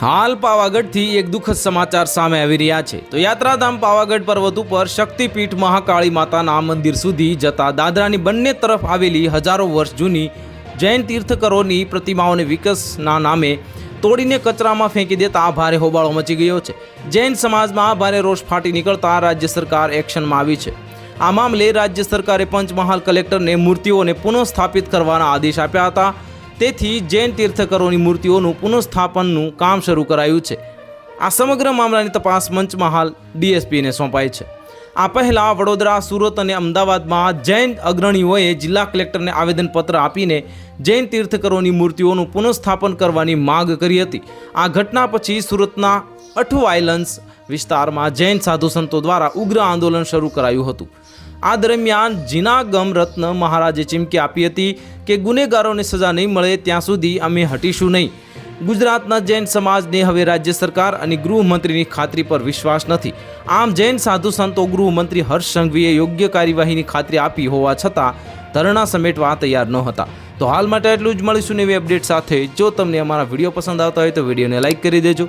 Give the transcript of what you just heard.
હાલ પાવાગઢથી એક દુઃખદ સમાચાર સામે આવી રહ્યા છે. તો યાત્રાધામ પાવાગઢ પર્વત ઉપર શક્તિપીઠ મહાકાળી માતાના મંદિર સુધી જતા દાદરાની બંને તરફ આવેલી હજારો વર્ષ જૂની જૈન તીર્થકરોની પ્રતિમાઓને વિકસના નામે તોડીને કચરામાં ફેંકી દેતા ભારે હોબાળો મચી ગયો છે. જૈન સમાજમાં ભારે રોષ ફાટી નીકળતા રાજ્ય સરકાર એક્શનમાં આવી છે. આ મામલે રાજ્ય સરકારે પંચમહાલ કલેક્ટરને મૂર્તિઓને પુનઃસ્થાપિત કરવાના આદેશ આપ્યા હતા. તેથી જૈન તીર્થકરોની મૂર્તિઓનું પુનઃસ્થાપનનું કામ શરૂ કરાયું છે. આ સમગ્ર મામલાની તપાસ પંચમહાલ ડીએસપીને સોંપાઈ છે. આ પહેલાં વડોદરા, સુરત અને અમદાવાદમાં જૈન અગ્રણીઓએ જિલ્લા કલેક્ટરને આવેદનપત્ર આપીને જૈન તીર્થકરોની મૂર્તિઓનું પુનઃસ્થાપન કરવાની માંગ કરી હતી. આ ઘટના પછી સુરતના અઠવાયલન્સ વિસ્તારમાં જૈન સાધુ સંતો દ્વારા ઉગ્ર આંદોલન શરૂ કરાયું હતું. આ દરમિયાન જીનાગમ રત્ન મહારાજે ચીમકી આપી હતી કે ગુનેગારોને સજા નહીં મળે ત્યાં સુધી અમે હટીશું નહીં. ગુજરાતના જૈન સમાજને હવે રાજ્ય સરકાર અને ગૃહમંત્રીની ખાતરી પર વિશ્વાસ નથી. આમ જૈન સાધુ સંતો ગૃહમંત્રી હર્ષ સંઘવીએ યોગ્ય કાર્યવાહીની ખાતરી આપી હોવા છતાં ધરણા સમેટવા તૈયાર ન હતા તો હાલ માટે એટલું જ. મળીશું નવી અપડેટ સાથે. જો તમને અમારા વીડિયો પસંદ આવતા હોય તો વિડીયોને લાઇક કરી દેજો.